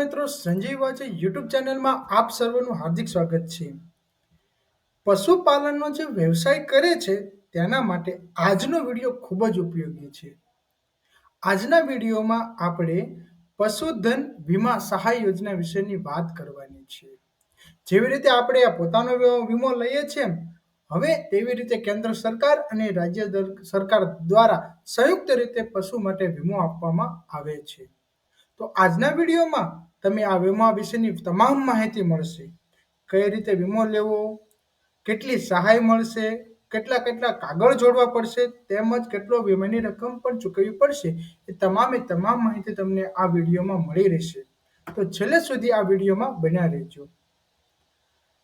મિત્રો સંજય વાચે યુટ્યુબ ચેનલમાં આપ સર્વનું હાર્દિક સ્વાગત છે. પશુપાલનનો જે વ્યવસાય કરે છે, તેના માટે આજનો વીડિયો ખૂબ જ ઉપયોગી છે. આજના વિડીયોમાં આપણે પશુધન વીમા સહાય યોજના વિશેની વાત કરવાની છે. જેવી રીતે આપણે આ પોતાનો વીમો લઈએ છીએ, હવે તેવી રીતે કેન્દ્ર સરકાર અને રાજ્ય સરકાર દ્વારા સંયુક્ત રીતે પશુ માટે વીમો આપવામાં આવે છે. તો આજના વિડીયોમાં તમે આ વીમા વિશેની તમામ માહિતી મળશે. કઈ રીતે વીમો લેવો? કેટલી સહાય મળશે? કેટલા કેટલા કાગળ જોડવા પડશે? તેમજ કેટલો વીમાની રકમ પણ ચૂકવવી પડશે? એ તમામે તમામ માહિતી તમને આ વિડીયોમાં મળી રહેશે. તો છેલ્લે સુધી આ વિડીયોમાં બન્યા રહેજો.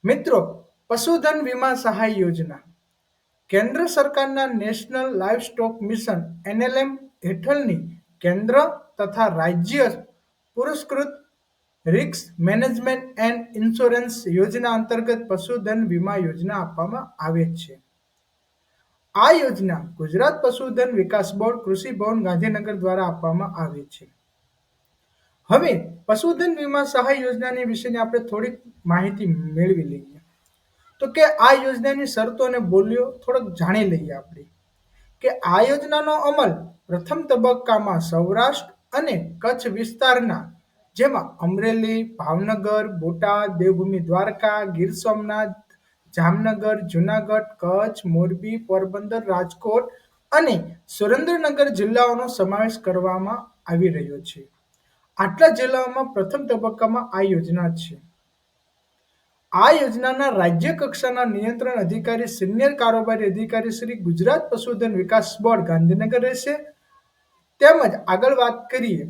મિત્રો, પશુધન વીમા સહાય યોજના. કેન્દ્ર સરકારના national life stock mission, NLM હેઠળની કેન્દ્ર તથા રાજ્ય પુરસ્કૃત રિસ્ક મેનેજમેન્ટ એન્ડ ઇન્સ્યોરન્સ યોજના અંતર્ગત પશુધન વીમા યોજના આપવામાં આવે છે. આ યોજના ગુજરાત પશુધન વિકાસ બોર્ડ, કૃષિ ભવન, ગાંધીનગર દ્વારા આપવામાં આવે છે. હવે પશુધન વીમા સહાય યોજનાની વિશેની આપણે થોડીક માહિતી મેળવી લઈએ. તો કે આ યોજનાની શરતો અને બોલીઓ થોડોક જાણી લઈએ આપણે. કે આ યોજનાનો અમલ પ્રથમ તબક્કામાં સૌરાષ્ટ્ર અને કચ્છ વિસ્તારના જેમાં અમરેલી, ભાવનગર, બોટાદ, દેવભૂમિ, દ્વારકા, ગીર સોમનાથ, જામનગર, જુનાગઢ, કચ્છ, મોરબી, પોરબંદર, રાજકોટ અને સુરેન્દ્રનગર જિલ્લાઓનો સમાવેશ કરવામાં આવી રહ્યો છે. આટલા જિલ્લાઓમાં પ્રથમ તબક્કામાં આ યોજના છે. આ યોજનાના રાજ્ય કક્ષાના નિયંત્રણ અધિકારી, સિનિયર કારોબારી અધિકારી શ્રી ગુજરાત પશુધન વિકાસ બોર્ડ ગાંધીનગર રહેશે. તેમજ આગળ વાત કરીએ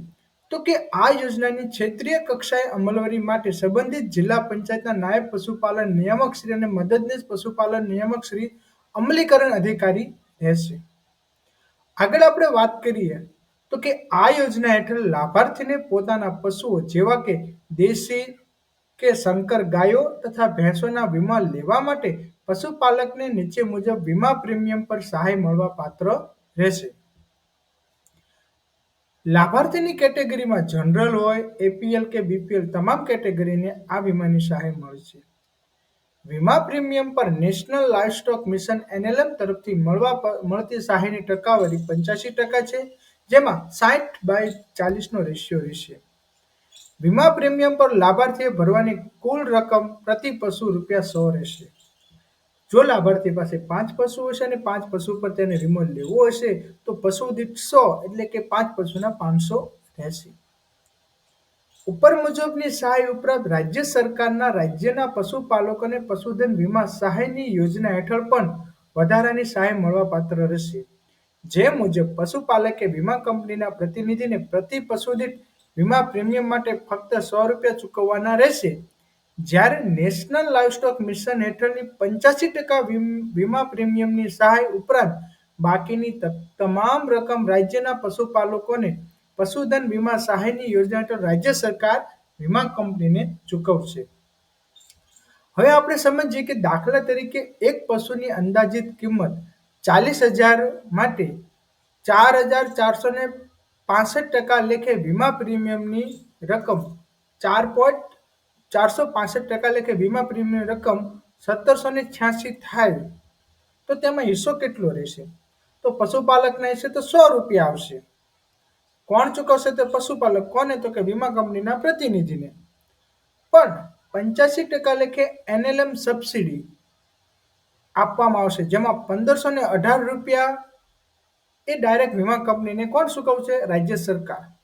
તો કે આ યોજનાની ક્ષેત્રીય કક્ષાએ અમલવારી માટે સંબંધિત જિલ્લા પંચાયતના નાયબ પશુપાલન નિયામક શ્રી અને મદદનીશ પશુપાલન નિયામક શ્રી અમલીકરણ અધિકારી રહેશે. આગળ આપણે વાત કરીએ તો કે આ યોજના હેઠળ લાભાર્થીને પોતાના પશુઓ જેવા કે દેશી કે શંકર ગાયો તથા ભેંસોના વીમા લેવા માટે પશુપાલકને નીચે મુજબ વીમા પ્રીમિયમ પર સહાય મળવા પાત્ર રહેશે. લાભાર્થીની કેટેગરીમાં જનરલ હોય એપીએલ કે બીપીએલ તમામ કેટેગરીને આ વીમાની સહાય મળશે વીમા પ્રીમિયમ પર નેશનલ લાઇવસ્ટોક મિશન એનએલએમ તરફથી મળવા મળતી સહાયની ટકાવારી પંચ્યાસી ટકા છે, જેમાં સાઠ બાય ચાલીસનો રેશિયો રહેશે. વીમા પ્રીમિયમ પર લાભાર્થીએ ભરવાની કુલ રકમ પ્રતિ પશુ રૂપિયા સો રહેશે. જો લાભાર્થી પાસે પાંચ પશુ હશે અને પાંચ પશુ પર તેને વીમો લેવો હશે, તો પશુ દીઠ સો એટલે કે પાંચ પશુના પાંચસો રહેશે ઉપર મુજબની સહાય ઉપરાંત રાજ્ય સરકારના રાજ્યના પશુપાલકોને પશુધન વીમા સહાયની યોજના હેઠળ પણ વધારાની સહાય મળવાપાત્ર રહેશે. જે મુજબ પશુપાલકે વીમા કંપનીના પ્રતિનિધિને પ્રતિ પશુ દીઠ વીમા પ્રીમિયમ માટે ફક્ત સો રૂપિયા ચૂકવવાના રહેશે જ્યારે નેશનલ લાઇવસ્ટોક મિશન હેઠળની પંચ્યાસી ટકા વીમા પ્રીમિયમની સહાય ઉપરાંત બાકીની તમામ રકમ રાજ્યના પશુપાલકોને પશુધન વીમા સહાયની યોજના હેઠળ રાજ્ય સરકાર વીમા કંપનીને ચૂકવશે. હવે આપણે સમજીએ કે દાખલા તરીકે એક પશુની અંદાજિત કિંમત ચાલીસ હજાર માટે ચાર હજાર ચારસો ને પાસઠ ટકા લેખે વીમા પ્રીમિયમની રકમ ચાર પોઈન્ટ ચારસો પાસઠ ટકા લેખે વીમા પ્રીમિયમ રકમ સત્તરસો ને છ્યાસી થાય. તો તેમાં હિસ્સો કેટલો રહેશે? તો પશુપાલકના હિસ્સે તો સો રૂપિયા આવશે. કોણ ચૂકવશે તો પશુપાલક? કોને? તો કે વીમા કંપનીના પ્રતિનિધિને. પણ પંચ્યાસી ટકા લેખે એનએલએમ સબસિડી આપવામાં આવશે, જેમાં પંદરસો ને અઢાર રૂપિયા એ ડાયરેક્ટ વીમા કંપનીને કોણ ચૂકવશે? રાજ્ય સરકાર.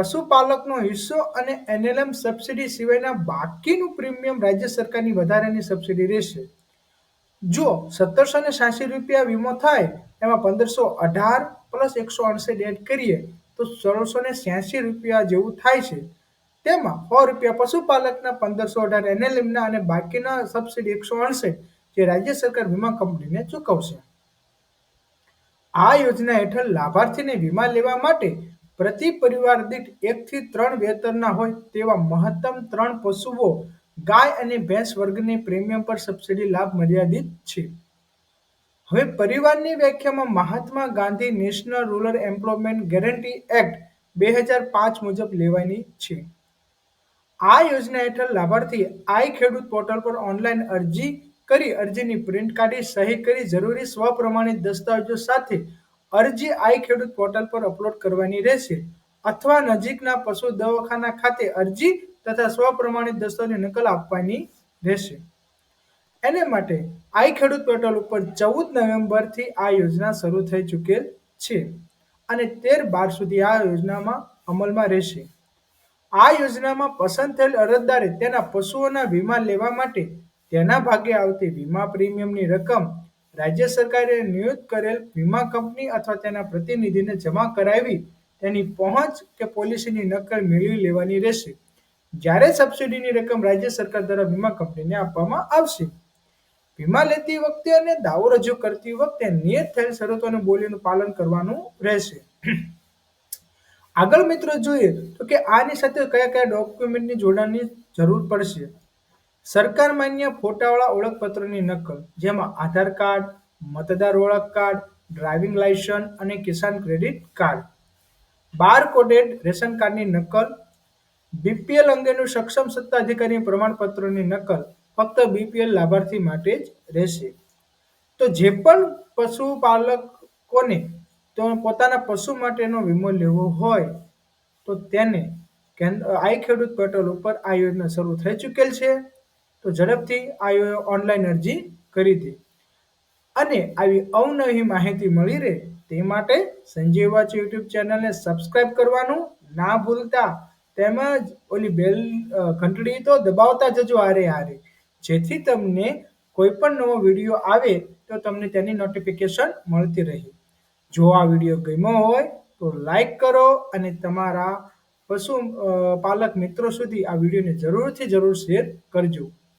પશુપાલકનો હિસ્સો અને એનએલએમ સબસિડી સિવાયના બાકીનું પ્રીમિયમ રાજ્ય સરકારની વધારાની સબસિડી રહેશે. જો સત્તરસો ને સાસી રૂપિયા વીમો થાય, એમાં પંદરસો અઢાર પ્લસ એકસો અડસઠ એડ કરીએ, તો સોળસો ને છ્યાસી રૂપિયા જેવું થાય છે. તેમાં સો રૂપિયા પશુપાલકના, પંદરસો અઢાર એનએલએમના અને બાકીના સબસિડી એકસો અડસઠ જે રાજ્ય સરકાર વીમા કંપનીને ચૂકવશે. આ યોજના હેઠળ લાભાર્થીને વીમા લેવા માટે પ્રતિ પરિવાર દીઠ એકથી ત્રણ વેતનના હોય તેવા મહત્તમ ત્રણ પશુઓ ગાય અને ભેંસ વર્ગની પ્રીમિયમ પર સબસિડી લાભ મર્યાદિત છે. હવે પરિવારની વ્યાખ્યામાં Mahatma Gandhi national rural employment guarantee act બે હજાર પાંચ મુજબ લેવાની છે. આ યોજના હેઠળ લાભાર્થી આઈ ખેડૂત પોર્ટલ પર ઓનલાઈન અરજી કરી અરજીની પ્રિન્ટ કાઢી સહી કરી જરૂરી સ્વપ્રમાણિત દસ્તાવેજો સાથે અરજી આઈ ખેડૂત પોર્ટલ પર અપલોડ કરવાની રહેશે. અથવા નજીકના પશુ દવાખાના ખાતે અરજી તથા સ્વપ્રમાણિત દસ્તાવેજની નકલ આપવાની રહેશે. એને માટે આઈ ખેડૂત પોર્ટલ ઉપર ચૌદ નવેમ્બરથી આ યોજના શરૂ થઈ ચૂકેલ છે અને તેર બાર સુધી આ યોજનામાં અમલમાં રહેશે. આ યોજનામાં પસંદ થયેલ અરજદારે તેના પશુઓના વીમા લેવા માટે તેના ભાગે આવતી વીમા પ્રીમિયમની રકમ રાજ્ય સરકારે નિયુક્ત કરેલ વીમા કંપની અથવા તેના પ્રતિનિધિને જમા કરાવી તેની પહોંચ કે પોલિસીની નકલ મેળવી લેવાની રહેશે. જ્યારે સબસિડીની રકમ રાજ્ય સરકાર દ્વારા વીમા કંપનીને આપવામાં આવશે. વીમા લેતી વખતે અને દાવો રજૂ કરતી વખતે નિયત થયેલ શરતો અને બોલીનું પાલન કરવાનું રહેશે. આગળ મિત્રો જોઈએ તો કે આની સાથે કયા કયા ડોક્યુમેન્ટની જોડાણની જરૂર પડશે? સરકાર માન્ય ફોટાવાળા ઓળખપત્રની નકલ, જેમાં આધાર કાર્ડ, મતદાર ઓળખ કાર્ડ, ડ્રાઇવિંગ લાયસન્સ અને Kisan credit card. Bar coded ration કાર્ડની નકલ, બીપીએલ અંગેનું સક્ષમ સત્તા અધિકારી પ્રમાણપત્રની નકલ ફક્ત બીપીએલ લાભાર્થી માટે જ રહેશે. તો જે પણ પશુપાલકોને તો પોતાના પશુ માટેનો વીમો લેવો હોય, તો તેને કેન્દ્ર, આઈ ખેડૂત પોર્ટલ ઉપર આ યોજના શરૂ થઈ ચૂકેલ છે. તો ઝડપથી આ ઓનલાઈન અરજી કરી દે અને આવી અવનવી માહિતી મળી રહે તે માટે સંજય વાચ યુટ્યુબ ચેનલને સબસ્ક્રાઇબ કરવાનું ના ભૂલતા. તેમજ ઓલી બેલ ઘંટડી તો દબાવતા જજો આરે આરે જેથી તમને કોઈ પણ નવો વીડિયો આવે તો તમને તેની નોટિફિકેશન મળતી રહે. જો આ વીડિયો ગમ્યો હોય તો લાઈક કરો અને તમારા પશુ પાલક મિત્રો સુધી આ વિડીયોને જરૂરથી જરૂર શેર કરજો.